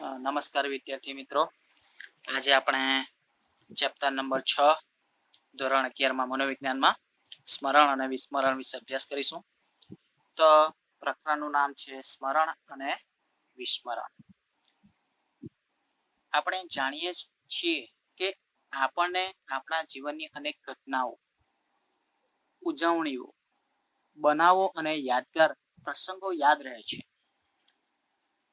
નમસ્કાર વિદ્યાર્થી મિત્રો. આજે આપણે ચેપ્ટર નંબર છ, ધોરણ અગિયારમાં મનોવિજ્ઞાનમાં સ્મરણ અને વિસ્મરણ વિશે અભ્યાસ કરીશું. તો પ્રકરણનું નામ છે સ્મરણ અને વિસ્મરણ. આપણે જાણીએ છીએ કે આપણને આપણા જીવનની અનેક ઘટનાઓ, ઉજવણીઓ, બનાવો અને યાદગાર પ્રસંગો યાદ રહે છે.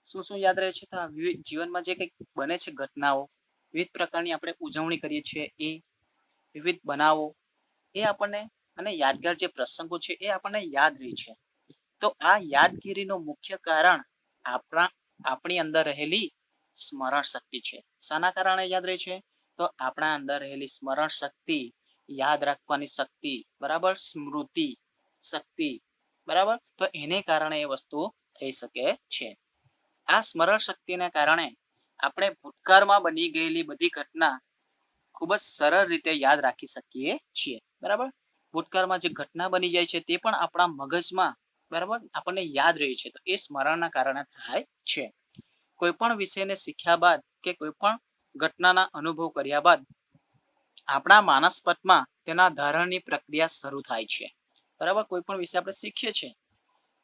શું શું યાદ રહે છે? તો વિવિધ જીવનમાં જે કંઈક બને છે ઘટનાઓ, વિવિધ પ્રકારની આપણે ઉજવણી કરીએ છીએ, એ વિવિધ બનાવો, એ આપણને અને યાદગાર જે પ્રસંગો છે એ આપણને યાદ રહે છે. તો આ યાદગીરીનું મુખ્ય કારણ આપણા, આપણી અંદર રહેલી સ્મરણ શક્તિ છે. શાના કારણે યાદ રહે છે? તો આપણા અંદર રહેલી સ્મરણ શક્તિ, યાદ રાખવાની શક્તિ, બરાબર? સ્મૃતિ શક્તિ, બરાબર? તો એને કારણે એ વસ્તુ થઈ શકે છે. આ સ્મરણ શક્તિને કારણે આપણે ભૂતકાળમાં બની ગયેલી બધી ઘટના ખૂબ જ સરળ રીતે યાદ રાખી શકીએ છીએ. બરાબર? ભૂતકાળમાં જે ઘટના બની જાય છે તે પણ આપણા મગજમાં, બરાબર? આપણને યાદ રહે છે. તો એ સ્મરણના કારણે થાય છે. કોઈ પણ વિષયને શીખ્યા બાદ કે કોઈ પણ ઘટનાના અનુભવ કર્યા બાદ આપણા માનસપટમાં તેના ધારણની પ્રક્રિયા શરૂ થાય છે. બરાબર? કોઈ પણ વિષય આપણે શીખીએ છીએ.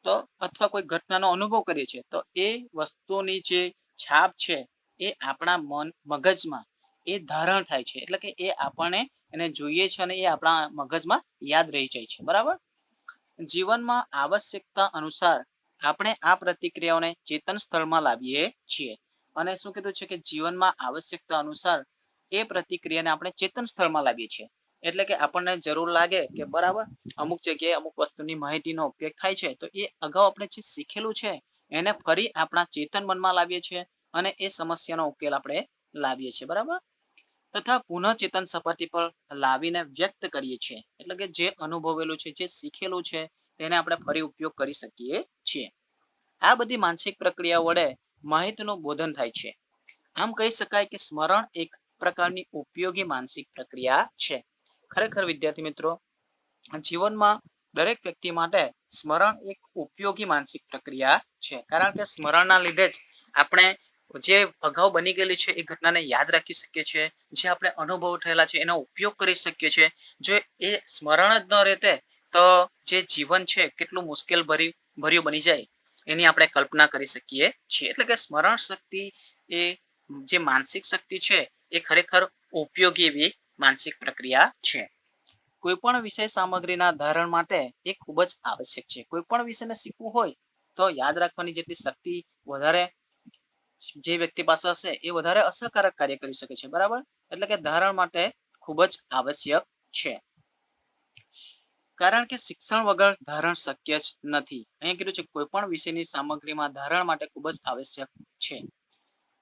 તો અથવા કોઈ ઘટનાનો અનુભવ કરીએ છીએ, તો એ વસ્તુની જે છાપ છે, એ આપણા મન, મગજમાં એ ધારણ થાય છે. એટલે કે એ આપણને એને જોઈએ છે અને એ આપણા મગજમાં યાદ રહી જાય છે. બરાબર? જીવનમાં આવશ્યકતા અનુસાર આપણે આ પ્રતિક્રિયાઓને ચેતન સ્થળમાં લાવીએ છીએ. અને શું કીધું છે કે જીવનમાં આવશ્યકતા અનુસાર એ પ્રતિક્રિયાને આપણે ચેતન સ્થળમાં લાવીએ છીએ. એટલે કે આપણને જરૂર લાગે કે બરાબર, અમુક જગ્યાએ અમુક વસ્તુની માહિતીનો ઉપયોગ થાય છે, તો એ અગાઉ આપણે જે શીખેલું છે, એને ફરી આપણા ચેતન મનમાં લાવીએ છીએ અને એ સમસ્યાનો ઉકેલ આપણે લાવીએ છીએ, બરાબર? તથા પુનઃ ચેતન સપાટી પર લાવીને વ્યક્ત કરીએ છીએ, એટલે કે જે અનુભવેલું છે, જે શીખેલું છે, તેને આપણે ફરી ઉપયોગ કરી શકીએ છીએ. આ બધી માનસિક પ્રક્રિયા વડે માહિતીનું બોધન થાય છે. આમ કહી શકાય કે સ્મરણ એક પ્રકારની ઉપયોગી માનસિક પ્રક્રિયા છે. ખરેખર વિદ્યાર્થી મિત્રો, જીવનમાં દરેક વ્યક્તિ માટે સ્મરણ એક ઉપયોગી માનસિક પ્રક્રિયા છે. કારણ કે સ્મરણના લીધે જ આપણે જે અગાઉ બની ગયેલી છે એ ઘટનાને યાદ રાખી શકીએ છીએ. જે આપણે અનુભવ થયેલા છે એનો ઉપયોગ કરી શકીએ છીએ. જો એ સ્મરણ જ ન રહેતે તો જે જીવન છે કેટલું મુશ્કેલ ભરી, ભર્યું બની જાય એની આપણે કલ્પના કરી શકીએ છીએ. એટલે કે સ્મરણ શક્તિ એ જે માનસિક શક્તિ છે એ ખરેખર ઉપયોગી એવી માનસિક પ્રક્રિયા છે. કોઈ પણ વિષય સામગ્રીના ધારણ માટે એ ખૂબ જ આવશ્યક છે. કોઈ પણ વિષયને શીખવું હોય તો યાદ રાખવાની જેટલી શક્તિ વધારે જે વ્યક્તિ પાસે હશે એ વધારે અસરકારક કાર્ય કરી શકે છે. બરાબર? એટલે કે ધારણ માટે ખૂબ જ આવશ્યક છે. કારણ કે શિક્ષણ વગર ધારણ શક્ય જ નથી. અહીંયા કીધું છે કોઈ પણ વિષયની સામગ્રીમાં ધારણ માટે ખૂબ જ આવશ્યક છે.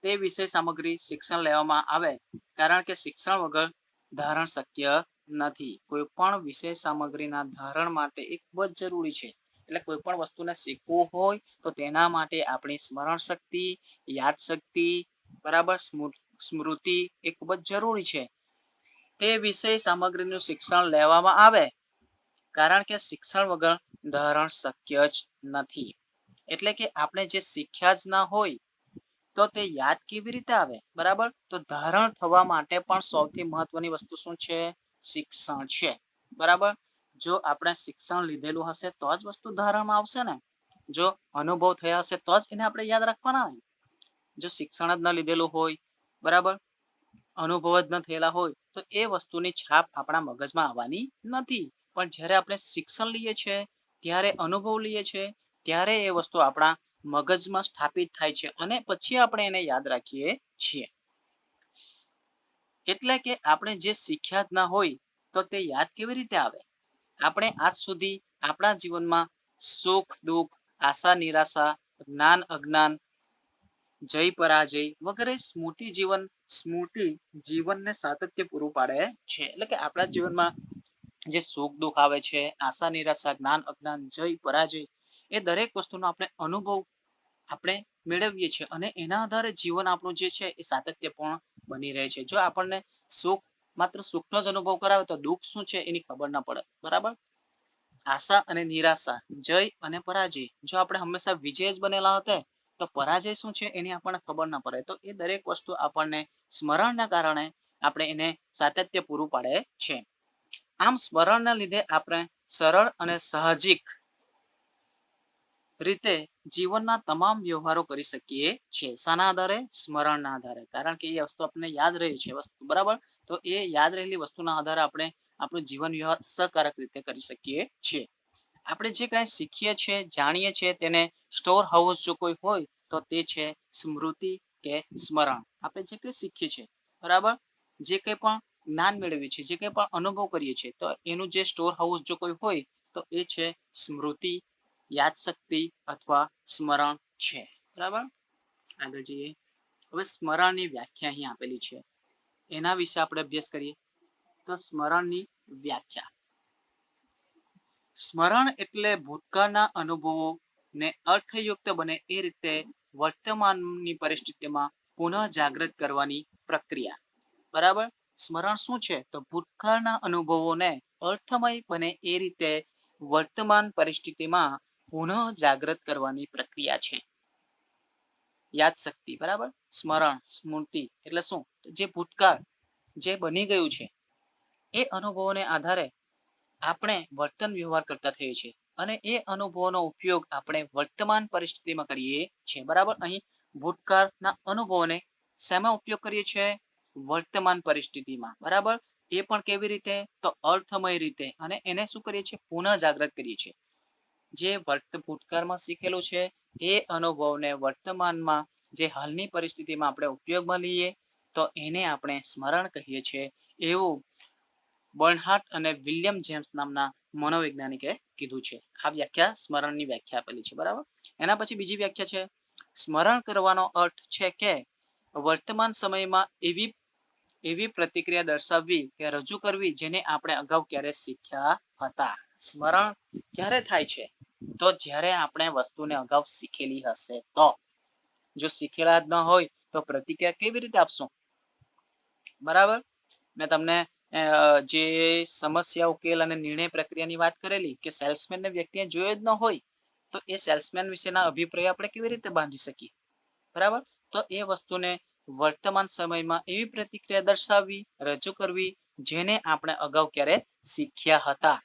તે વિષય સામગ્રી શિક્ષણ લેવામાં આવે કારણ કે શિક્ષણ વગર ધારણ શક્ય નથી. કોઈ પણ વિષય સામગ્રીના ધારણ માટે એ ખૂબ જ જરૂરી છે. એટલે કોઈ પણ વસ્તુને શીખવું હોય તો તેના માટે આપણી સ્મરણ શક્તિ યાદ શક્તિ બરાબર સ્મૃતિ એ ખૂબ જ જરૂરી છે. તે વિષય સામગ્રીનું શિક્ષણ લેવામાં આવે. કારણ કે શિક્ષણ વગર ધારણ શક્ય જ નથી. એટલે કે આપણે જે શીખ્યા જ ના હોય તો તે યાદ કેવી રીતે આવે? બરાબર? તો ધારણ થવા માટે પણ સૌથી મહત્વની વસ્તુ શું છે? શિક્ષણ છે. બરાબર? જો આપણે શિક્ષણ લીધેલું હશે તો જ વસ્તુ ધારણમાં આવશે ને? જો અનુભવ થયા હશે તો જ એને આપણે યાદ રાખવાના જો શિક્ષણ જ ન લીધેલું હોય, બરાબર? અનુભવ જ ન થયેલા હોય, તો એ વસ્તુની છાપ આપણા મગજમાં આવવાની નથી. પણ જ્યારે આપણે શિક્ષણ લઈએ છીએ, ત્યારે અનુભવ લઈએ છીએ, ત્યારે એ વસ્તુ આપણા મગજમાં સ્થાપિત થાય છે અને પછી આપણે એને યાદ રાખીએ છીએ. એટલે કે આપણે જે શીખ્યા જ ના હોય તો તે યાદ કેવી રીતે આવે? આપણે આજ સુધી આપણા જીવનમાં સુખ, દુઃખ, આશા, નિરાશા, જ્ઞાન, અજ્ઞાન, જય, પરાજય વગેરે સ્મૃતિ જીવન, સ્મૃતિ જીવનને સાતત્ય પૂરું પાડે છે. એટલે કે આપણા જીવનમાં જે સુખ, દુઃખ આવે છે, આશા, નિરાશા, જ્ઞાન, અજ્ઞાન, જય, પરાજય એ દરેક વસ્તુનો આપણે અનુભવ આપણે મેળવીએ છીએ અને એના આધારે જીવન આપણું જે છે એ સાતત્યપૂર્ણ બની રહે છે. જો આપણને સુખ, માત્ર સુખનો જ અનુભવ કરાવે તો દુઃખ શું છે એની ખબર ના પડે. બરાબર? આશા અને નિરાશા, જય અને પરાજય, જો આપણે હંમેશા વિજય જ બનેલા હતા, તો પરાજય શું છે એની આપણને ખબર ના પડે. તો એ દરેક વસ્તુ આપણને સ્મરણના કારણે આપણે એને સાતત્ય પૂરું પાડે છે. આમ સ્મરણના લીધે આપણે સરળ અને સાહજિક રીતે જીવનના તમામ વ્યવહારો કરી શકીએ છીએ. શાના આધારે, સ્મરણના આધારે. કારણ કે એ વસ્તુ આપણને યાદ રહી છે વસ્તુ, બરાબર? તો એ યાદ રહેલી વસ્તુના આધારે આપણે આપણું જીવન વ્યવહાર અસરકારક રીતે કરી શકીએ છીએ. આપણે જે કાંઈ શીખીએ છીએ, જાણીએ છીએ, તેને સ્ટોર હાઉસ જો કોઈ હોય, તો તે છે સ્મૃતિ કે સ્મરણ. આપણે જે કંઈ શીખીએ છીએ, બરાબર? જે કંઈ પણ જ્ઞાન મેળવીએ છીએ, જે કંઈ પણ અનુભવ કરીએ છીએ, તો એનું જે સ્ટોર હાઉસ જો કોઈ હોય, તો એ છે સ્મૃતિ યાદશક્તિ અથવા સ્મરણ છે. બરાબર? આગળ જઈએ. હવે સ્મરણની વ્યાખ્યા અહીં આપેલી છે. એના વિશે આપણે અભ્યાસ કરીએ. તો સ્મરણની વ્યાખ્યા. સ્મરણ એટલે ભૂતકાળના અનુભવો ને અર્થયુક્ત બને એ રીતે વર્તમાનની પરિસ્થિતિમાં પુનઃ જાગૃત કરવાની પ્રક્રિયા. બરાબર? સ્મરણ શું છે? તો ભૂતકાળના અનુભવોને અર્થમય બને એ રીતે વર્તમાન પરિસ્થિતિમાં પુનઃ જાગૃત કરવાની પ્રક્રિયા છે. યાદશક્તિ બરાબર? સ્મરણ, સ્મૃતિ, એટલે શું? જે ભૂતકાળ, જે બની ગયું છે, એ અનુભવોને આધારે આપણે વર્તન વ્યવહાર કરતા થઈએ છીએ. અને એ અનુભવોનો ઉપયોગ આપણે વર્તમાન પરિસ્થિતિમાં કરીએ છીએ, બરાબર? અહીં ભૂતકાળના અનુભવોને શેમાં ઉપયોગ કરીએ છીએ? વર્તમાન પરિસ્થિતિમાં, બરાબર? એ પણ કેવી રીતે? તો અર્થમય રીતે. અને એને શું કરીએ છીએ? પુનઃ જાગૃત કરીએ છીએ. જે ભૂતકાળમાં શીખેલું છે, એ અનુભવને વર્તમાનમાં જે હાલની પરિસ્થિતિમાં આપણે ઉપયોગમાં લઈએ તો એને આપણે સ્મરણ કહીએ છીએ એવું બર્નહાર્ટ અને વિલિયમ જેમ્સ નામના મનોવૈજ્ઞાનિકે કીધું છે. આ વ્યાખ્યા સ્મરણની વ્યાખ્યા આપેલી છે, બરાબર? એના પછી બીજી વ્યાખ્યા છે, સ્મરણ કરવાનો અર્થ છે કે વર્તમાન સમયમાં એવી એવી પ્રતિક્રિયા દર્શાવવી કે રજૂ કરવી જેને આપણે અગાઉ ક્યારે શીખ્યા હતા. સ્મરણ ક્યારે થાય છે? તો જ્યારે આપણે વસ્તુને અગાઉ શીખેલી હશે, તો જો શીખેલા જ ન હોય, તો પ્રતિક્રિયા કેવી રીતે આપશું? બરાબર? મેં તમને જે સમસ્યા, ઉકેલ અને નિર્ણય પ્રક્રિયાની વાત કરેલી કે સેલ્સમેનને વ્યક્તિએ જોયો જ ન હોય, તો એ સેલ્સમેન વિશેના અભિપ્રાય આપણે કેવી રીતે બાંધી શકીએ? બરાબર? તો એ વસ્તુને વર્તમાન સમયમાં એવી પ્રતિક્રિયા દર્શાવવી, રજૂ કરવી, જેને આપણે અગાઉ ક્યારે શીખ્યા હતા.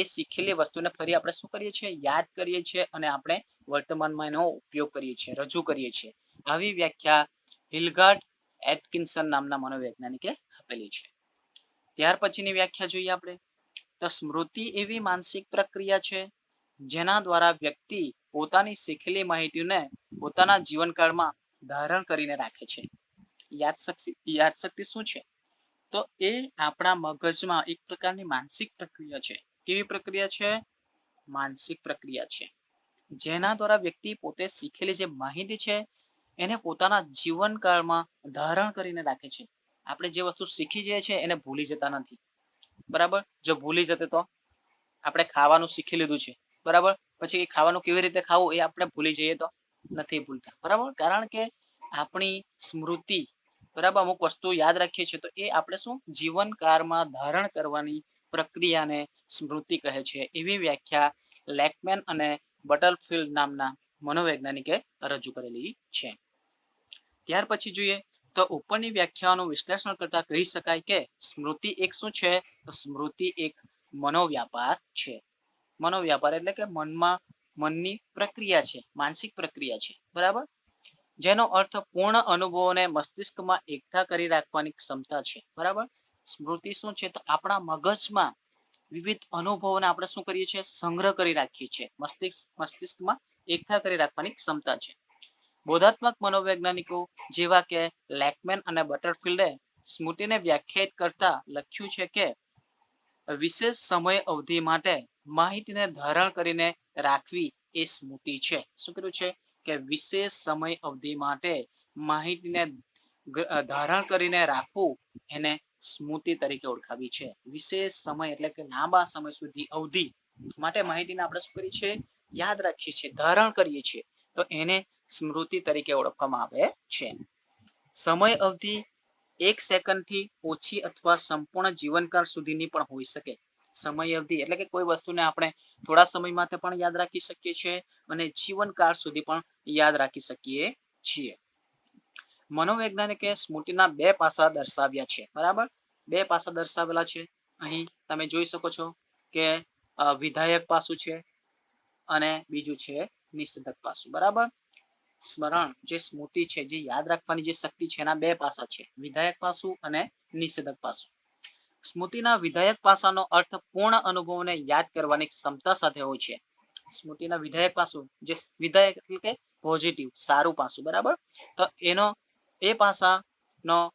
એ શીખેલી વસ્તુને ફરી આપણે શું કરીએ છીએ? યાદ કરીએ છીએ અને આપણે વર્તમાનમાં એનો ઉપયોગ કરીએ છીએ, રજૂ કરીએ છીએ. આવી વ્યાખ્યા હિલગાર્ડ એટકિન્સન નામના મનોવૈજ્ઞાનિકે આપેલી છે. ત્યાર પછીની વ્યાખ્યા જોઈએ આપણે. તો સ્મૃતિ એવી માનસિક પ્રક્રિયા છે, જેના દ્વારા વ્યક્તિ પોતાની શીખેલી માહિતીને પોતાના જીવનકાળમાં ધારણ કરીને રાખે છે. યાદશક્તિ યાદશક્તિ શું છે? તો એ આપણા મગજમાં એક પ્રકારની માનસિક પ્રક્રિયા છે. કેવી પ્રક્રિયા છે? માનસિક પ્રક્રિયા છે. જેના દ્વારા વ્યક્તિ પોતે શીખેલી જે માહિતી છે, એને પોતાના જીવનકાળમાં ધારણ કરીને રાખે છે. આપણે જે વસ્તુ શીખી જઈએ છીએ, એને ભૂલી જતા નથી. બરાબર? જો ભૂલી જતે તો આપણે ખાવાનું શીખી લીધું છે. બરાબર? પછી એ ખાવાનું કેવી રીતે ખાવું, એ આપણે ભૂલી જઈએ તો નથી ભૂલતા. બરાબર? કારણ કે આપણી સ્મૃતિ, બરાબર? અમુક વસ્તુ યાદ રાખીએ છીએ તો એ આપણે શું? જીવનકાળમાં ધારણ કરવાની પ્રક્રિયાને સ્મૃતિ કહે છે. એવી વ્યાખ્યા લેકમેન અને બટલફિલ્ડ નામના મનોવૈજ્ઞાનિકે રજૂ કરેલી છે. ત્યાર પછી જોઈએ તો ઉપરની વ્યાખ્યાઓનું વિશ્લેષણ કરતા કહી શકાય કે સ્મૃતિ એક શું છે? તો સ્મૃતિ એક મનોવ્યાપાર છે. મનોવ્યાપાર એટલે કે મનમાં મનની પ્રક્રિયા છે, માનસિક પ્રક્રિયા છે. બરાબર? જેનો અર્થ પૂર્ણ અનુભવોને મસ્તિષ્કમાં એકઠા કરી રાખવાની ક્ષમતા છે. બરાબર? સ્મૃતિ શું છે? તો આપણા મગજમાં વિવિધ અનુભવોને આપણે શું કરીએ છીએ? સંગ્રહ કરી રાખીએ છીએ. મસ્તિષ્ક, મસ્તિષ્કમાં એકઠા કરી રાખવાની ક્ષમતા છે. બોધાત્મક મનોવૈજ્ઞાનિકો જેવા કે લેકમેન અને બટરફિલ્ડે સ્મૃતિને વ્યાખ્યાયિત કરતા લખ્યું છે કે વિશેષ સમય અવધિ માટે માહિતીને ધારણ કરીને રાખવી એ સ્મૃતિ છે. શું કર્યું છે? કે વિશેષ સમય અવધિ માટે માહિતીને ધારણ કરીને રાખવું એને સ્મૃતિ તરીકે ઓળખાવી છે. વિશેષ સમય એટલે કે લાંબા સમય સુધી અવધિ માટે માહિતીને આપણે શું કરીએ છીએ? યાદ રાખીએ છીએ, ધારણ કરીએ છીએ. તો એને સ્મૃતિ તરીકે ઓળખવામાં આવે છે. સમય અવધિ એક સેકન્ડથી ઓછી અથવા સંપૂર્ણ જીવનકાળ સુધીની પણ હોઈ શકે. સમય અવધિ એટલે કે કોઈ વસ્તુને આપણે થોડા સમય માટે પણ યાદ રાખી શકીએ છીએ અને જીવનકાળ સુધી પણ યાદ રાખી શકીએ છીએ. મનોવૈજ્ઞાનિકે સ્મૃતિના બે પાસા દર્શાવ્યા છે. બરાબર? બે પાસા દર્શાવેલા છે. અહીં તમે જોઈ શકો છો કે વિધાયક પાસું છે અને બીજું છે નિષેધક પાસું. બરાબર? સ્મરણ, જે સ્મૃતિ છે, જે યાદ રાખવાની જે શક્તિ છે, એના બે પાસા છે. વિધાયક પાસું અને નિષેધક પાસું. સ્મૃતિના વિધાયક પાસાનો અર્થ પૂર્ણ અનુભવને યાદ કરવાની ક્ષમતા સાથે હોય છે. સ્મૃતિના વિધાયક પાસું, જે વિધાયક એટલે કે પોઝિટિવ સારું પાસું. બરાબર? તો એનો એ પાસાનો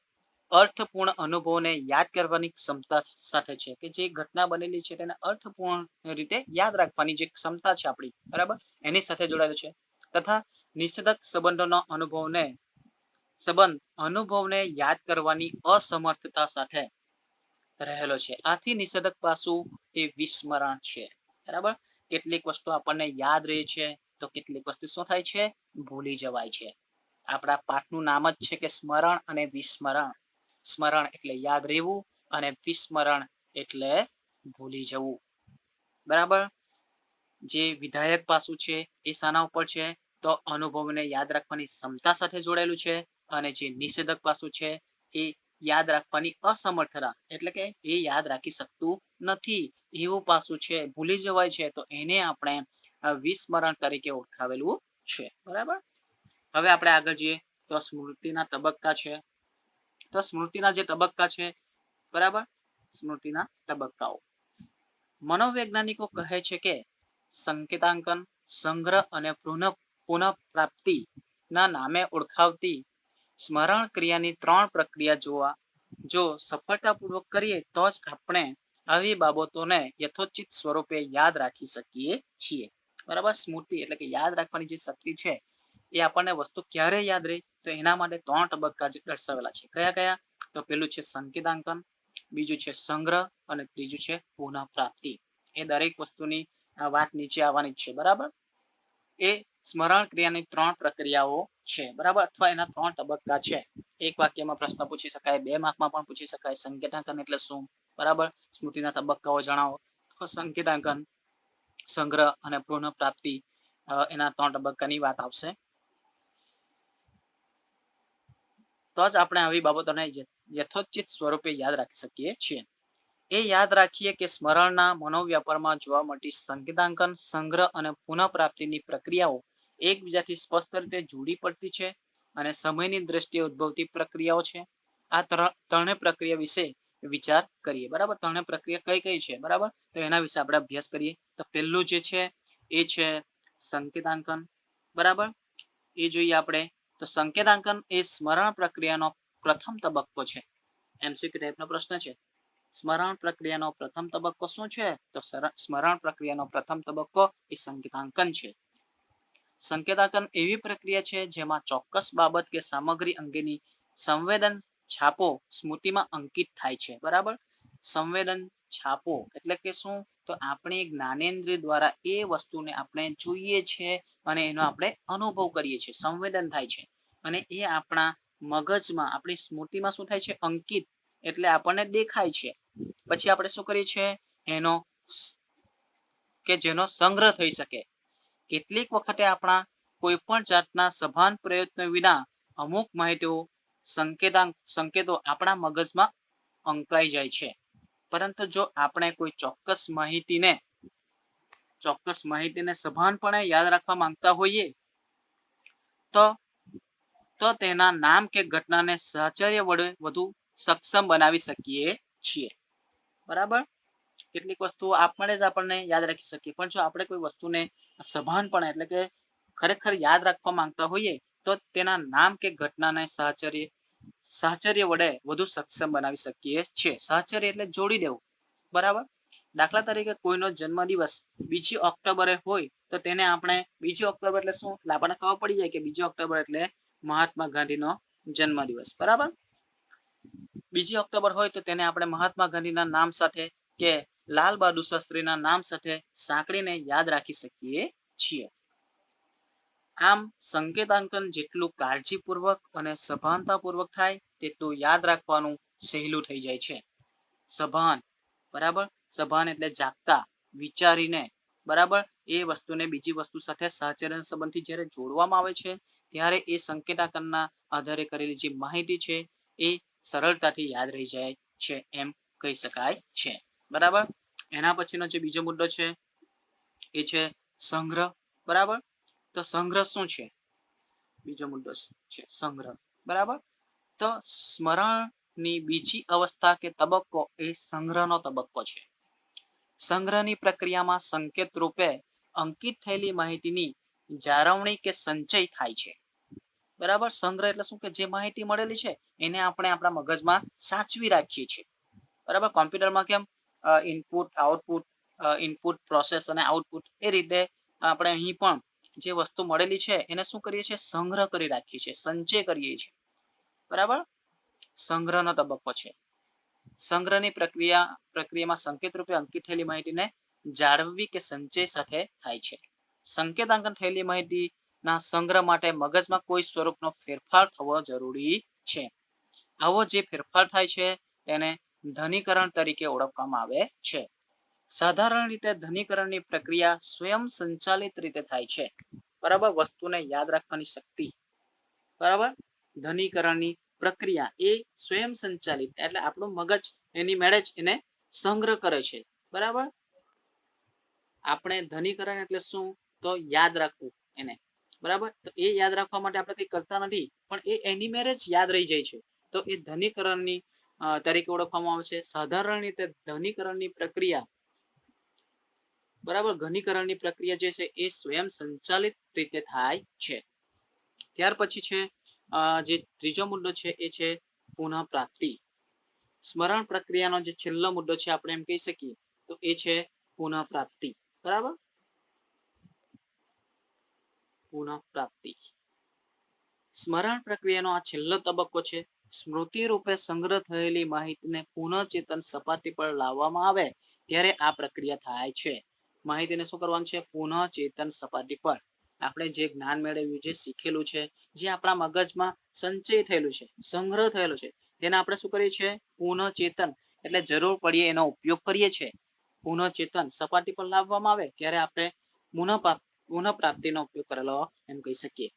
અર્થપૂર્ણ અનુભવને યાદ કરવાની ક્ષમતા સાથે છે કે જે ઘટના બનેલી છે તેને અર્થપૂર્ણ રીતે યાદ રાખવાની જે ક્ષમતા છે આપણી, બરાબર? એની સાથે જોડાયેલું છે. તથા નિષેધક સંબંધોનો અનુભવને, સંબંધ, અનુભવને યાદ કરવાની અસમર્થતા સાથે રહેલો છે. આથી નિષેધક પાસું એ વિસ્મરણ છે, બરાબર? કેટલીક વસ્તુ આપણને યાદ રહે છે, તો કેટલીક વસ્તુ શું થાય છે? ભૂલી જવાય છે. આપણા પાઠનું નામ જ છે કે સ્મરણ અને વિસ્મરણ. સ્મરણ એટલે યાદ રહેવું અને વિસ્મરણ એટલે ભૂલી જવું. બરાબર? જે વિધાયક પાસું છે એ શાના ઉપર છે, તો અનુભવને યાદ રાખવાની ક્ષમતા સાથે જોડાયેલું છે અને જે નિષેધક પાસું છે એ યાદ રાખવાની અસમર્થતા, એટલે કે એ યાદ રાખી શકતું નથી. એવું પાસું છે, ભૂલી જવાય છે, તો એને આપણે વિસ્મરણ તરીકે ઓળખાવેલું છે. બરાબર? હવે આપણે આગળ જઈએ. તો સ્મૃતિના તબક્કા છે. તો સ્મૃતિના જે તબક્કા છે, બરાબર? સ્મૃતિના તબક્કાઓ. મનોવૈજ્ઞાનિકો કહે છે કે સંકેતાંકન, સંગ્રહ અને પુનઃ પુનઃપ્રાપ્તિ ના નામે ઓળખાવતી સ્મરણ ક્રિયાની ત્રણ પ્રક્રિયા જોવા, જો સફળતાપૂર્વક કરીએ તો જ આપણે આવી બાબતોને યથોચિત સ્વરૂપે યાદ રાખી શકીએ છીએ. બરાબર? સ્મૃતિ એટલે કે યાદ રાખવાની જે શક્તિ છે એ આપણને વસ્તુ ક્યારે યાદ રહે? તો એના માટે ત્રણ તબક્કા દર્શાવેલા છે. કયા કયા? તો પેલું છે સંકેતાંકન, બીજું છે સંગ્રહ અને ત્રીજું છે પુનઃપ્રાપ્તિ. એ દરેક વસ્તુની વાત નીચે આવવાની છે. બરાબર? એ સ્મરણ ક્રિયાની ત્રણ પ્રક્રિયાઓ છે. બરાબર? અથવા એના ત્રણ તબક્કા છે. એક વાક્યમાં પ્રશ્ન પૂછી શકાય, બે માર્કમાં પણ પૂછી શકાય. સંકેતાંકન એટલે શું? બરાબર? સ્મૃતિના તબક્કાઓ જણાવો. તો સંકેતાંકન, સંગ્રહ અને પુનઃપ્રાપ્તિ એના ત્રણ તબક્કાની વાત આવશે. તો જ આપણે આવી બાબતોને યથોચિત સ્વરૂપે યાદ રાખી શકીએ છીએ. એ યાદ રાખીએ કે સ્મરણના મનોવ્યાપારમાં જોવા મળતી સંકેતાંકન, સંગ્રહ અને પુનઃપ્રાપ્તિની પ્રક્રિયાઓ એકબીજાથી સ્પષ્ટ રીતે જોડી પડતી છે અને સમયની દ્રષ્ટિએ ઉદ્ભવતી પ્રક્રિયાઓ છે. આ ત્રણેય પ્રક્રિયા વિશે વિચાર કરીએ. બરાબર? ત્રણે પ્રક્રિયા કઈ કઈ છે? બરાબર? તો એના વિશે આપણે અભ્યાસ કરીએ. તો પહેલું જે છે, એ છે સંકેતાંકન. બરાબર? એ જોઈએ આપણે તો સંકેતાંકન એ સ્મરણ પ્રક્રિયાનો પ્રથમ તબક્કો છે. એમસીક્યુ ટાઈપનો પ્રશ્ન છે. સ્મરણ પ્રક્રિયાનો પ્રથમ તબક્કો શું છે? તો સ્મરણ પ્રક્રિયાનો પ્રથમ તબક્કો એ સંકેતાંકન છે. સંકેતાંકન એવી પ્રક્રિયા છે જેમાં ચોક્કસ બાબત કે સામગ્રી અંગેની સંવેદન છાપો સ્મૃતિમાં અંકિત થાય છે. બરાબર? સંવેદન છાપો એટલે કે શું? તો આપણે જ્ઞાનેન્દ્રિય દ્વારા એ વસ્તુને આપણે જોઈએ છે અને એનો આપણે અનુભવ કરીએ છીએ, સંવેદન થાય છે. અને એ આપણા મગજમાં, આપણી સ્મૃતિમાં શું થાય છે? અંકિત. એટલે આપણને દેખાય છે. પછી આપણે શું કરીએ છીએ? એનો કે જેનો સંગ્રહ થઈ શકે. કેટલીક વખતે આપણા કોઈ પણ જાતના સભાન પ્રયત્નો વિના અમુક માહિતીઓ સંકેતાંક સંકેતો આપણા મગજમાં અંકાઈ જાય છે. પરંતુ જો આપણે કોઈ ચોક્કસ માહિતીને ચોક્કસ માહિતીને સભાનપણે યાદ રાખવા માંગતા હોઈએ, તો તો તેના નામ કે ઘટનાને સાહચર્ય વડે વધુ સક્ષમ બનાવી શકીએ છીએ. બરાબર? કેટલીક વસ્તુઓ આપણે જ આપણને યાદ રાખી શકીએ, પણ જો આપણે કોઈ વસ્તુને સભાનપણે એટલે કે ખરેખર યાદ રાખવા માંગતા હોઈએ, તો તેના નામ કે ઘટનાને સાહચર્ય સાહચર્ય વડે વધુ સક્ષમ બનાવી શકીએ છીએ. સાહચર્ય એટલે જોડી દેવું. બરાબર? દાખલા તરીકે કોઈનો જન્મદિવસ બીજી ઓક્ટોબરે હોય તો તેને આપણે બીજી ઓક્ટોબર એટલે શું? આપણને ખબર પડી જાય કે બીજી ઓક્ટોબર એટલે મહાત્મા ગાંધીનો જન્મદિવસ. બરાબર? બીજી ઓક્ટોબર હોય તો તેને આપણે મહાત્મા ગાંધીના નામ સાથે કે લાલ બહાદુર શાસ્ત્રીના નામ સાથે સાંકળીને યાદ રાખી શકીએ છીએ. આમ સંકેતાંકન જેટલું કાળજીપૂર્વક અને સભાનતાપૂર્વક થાય, તેટલું યાદ રાખવાનું સહેલું થઈ જાય છે. સભાન. બરાબર? સભાન એટલે જાગતા, વિચારીને, બરાબર? એ વસ્તુને બીજી વસ્તુ સાથે સહચરણ સંબંધથી જ્યારે જોડવામાં આવે છે, ત્યારે એ સંકેતાકરના આધારે કરેલી જે માહિતી છે, એ સરળતાથી યાદ રહી જાય છે એમ કહી શકાય છે. બરાબર? એના પછીનો જે બીજો મુદ્દો છે, એ છે સંગ્રહ. બરાબર? તો સંગ્રહ શું છે? બીજો મુદ્દો છે સંગ્રહ. બરાબર? તો સ્મરણની બીજી અવસ્થા કે તબક્કો એ સંગ્રહનો તબક્કો છે. સંગ્રહની પ્રક્રિયામાં સંકેત રૂપે અંકિત થયેલી માહિતીની જાળવણી કે સંચય થાય છે. બરાબર? સંગ્રહ એટલે શું? કે જે માહિતી મળેલી છે, એને આપણે આપણા મગજમાં સાચવી રાખીએ છીએ. બરાબર? કોમ્પ્યુટરમાં કેમ? ઇનપુટ આઉટપુટ ઇનપુટ પ્રોસેસ અને આઉટપુટ એ રીતે આપણે અહીં પણ જે વસ્તુ મળેલી છે, એને શું કરીએ છીએ? સંગ્રહ કરી રાખીએ છીએ, સંચય કરીએ છીએ. બરાબર? સંગ્રહનો તબક્કો છે. સંગ્રહની પ્રક્રિયા, પ્રક્રિયામાં સંકેત રૂપે અંકિત થયેલી માહિતીને જાળવવી કે સંચય સાથે થાય છે. સંકેતાંકન થયેલી માહિતીના સંગ્રહ માટે મગજમાં કોઈ સ્વરૂપનો ફેરફાર થવો જરૂરી છે. આવો જે ફેરફાર થાય છે તેને ધનીકરણ તરીકે ઓળખવામાં આવે છે. સાધારણ રીતે ધનીકરણની પ્રક્રિયા સ્વયં સંચાલિત રીતે થાય છે. બરાબર વસ્તુને યાદ રાખવાની શક્તિ. બરાબર? ધનીકરણની પ્રક્રિયા એ સ્વયં સંચાલિત, એટલે આપણું મગજ એની મેળે એને સંગ્રહ કરે છે. બરાબર? આપણે ધનીકરણ એટલે શું? તો યાદ રાખવું એને. બરાબર? તો એ યાદ રાખવા માટે આપણે કંઈ કરતા નથી, પણ એ એની મેરેજ યાદ રહી જાય છે. તો એ ધનીકરણની તરીકે ઓળખવામાં આવે છે. સાધારણ રીતે ધનીકરણની પ્રક્રિયા, બરાબર? ઘનીકરણની પ્રક્રિયા જે છે એ સ્વયં સંચાલિત રીતે થાય છે. ત્યાર પછી છે જે ત્રીજો મુદ્દો છે, એ છે પુનઃ પ્રાપ્તિ. સ્મરણ પ્રક્રિયાનો જે છેલ્લો મુદ્દો છે, આપણે એમ કહી શકીએ, તો એ છે પુનઃ પ્રાપ્તિ. બરાબર? પુનઃ પ્રાપ્તિ. સ્મરણ પ્રક્રિયાનો આ છેલ્લો તબક્કો છે, સ્મૃતિ રૂપે સંગ્રહ થયેલી માહિતીને પુનઃચેતન સપાટી પર લાવવામાં આવે, ત્યારે આ પ્રક્રિયા થાય છે. માહિતીને શું કરવાનું છે? પુનઃચેતન સપાટી પર. આપણે જે જ્ઞાન મેળવ્યું, જે શીખેલું છે, જે આપણા મગજમાં સંચય થયેલું છે, સંગ્રહ થયેલો છે, તેને આપણે શું કરીએ છીએ? પુનઃચેતન. એટલે જરૂર પડીએ એનો ઉપયોગ કરીએ છીએ. પુનઃચેતન. સપાટી પર લાવવામાં આવે ત્યારે આપણે પુનઃ પુનઃ પ્રાપ્તિનો ઉપયોગ કરેલો એમ કહી શકીએ.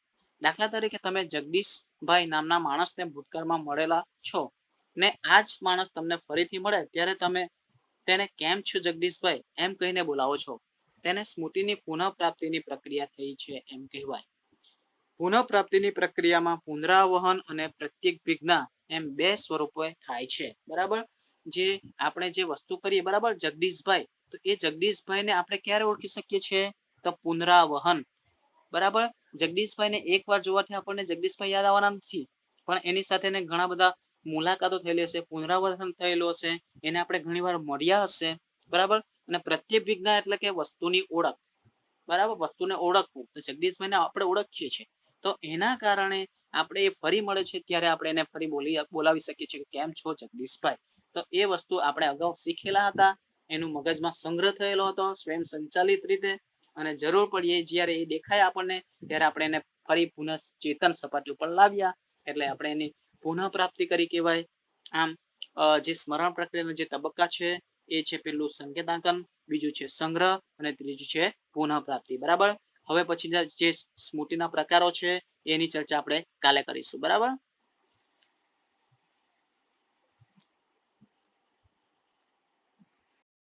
દાખલા તરીકે તમે જગદીશભાઈ નામના માણસને ભૂતકાળમાં મળેલા છો ને આ જ માણસ તમને ફરીથી મળે ત્યારે તમે તેને કેમ છો જગદીશભાઈ? એમ કહીને બોલાવો છો. તેને સ્મૃતિની પુનઃ પ્રક્રિયા થઈ છે એમ કહેવાય. પુનઃ પ્રક્રિયામાં પુનરાવહન અને પ્રત્યેક વિજ્ઞા એમ બે સ્વરૂપે થાય છે. બરાબર? જે આપણે જે વસ્તુ કરીએ, બરાબર? જગદીશભાઈ. તો એ જગદીશભાઈને આપણે ક્યારે ઓળખી શકીએ છીએ? તો પુનરાવહન. બરાબર? જગદીશભાઈને એકવાર જોવાથી આપણને જગદીશભાઈ યાદ આવવાના નથી. પણ એની સાથે ઘણા બધા મુલાકાતો થયેલી હશે પુનરાવર્તન થયેલું હશે, એને આપણે ઘણી વાર મળ્યા હશે. બરાબર? અને પ્રત્યેક વિજ્ઞા એટલે કે વસ્તુની ઓળખ. બરાબર? વસ્તુને ઓળખવું. તો જગદીશભાઈને આપણે ઓળખીએ છીએ. તો એના કારણે આપણે એ ફરી મળે છે ત્યારે આપણે એને ફરી બોલી, બોલાવી શકીએ છીએ કે કેમ છો જગદીશભાઈ? તો એ વસ્તુ આપણે અગાઉ શીખેલા હતા. એનું મગજમાં સંગ્રહ થયેલો હતો, સ્વયં સંચાલિત રીતે. અને જરૂર પડીએ જ્યારે એ દેખાય આપણને, ત્યારે આપણે એને ફરી પુનઃ ચેતન સપાટી ઉપર લાવ્યા. એટલે આપણે એની પુનઃ પ્રાપ્તિ કરી કહેવાય. આમ જે સ્મરણ પ્રક્રિયાના જે તબક્કા છે એ છે પેલું સંકેતાંકન, બીજું છે સંગ્રહ અને ત્રીજું છે પુનઃ પ્રાપ્તિ બરાબર? હવે પછી જે સ્મૃતિના પ્રકારો છે, એની ચર્ચા આપણે કાલે કરીશું. બરાબર?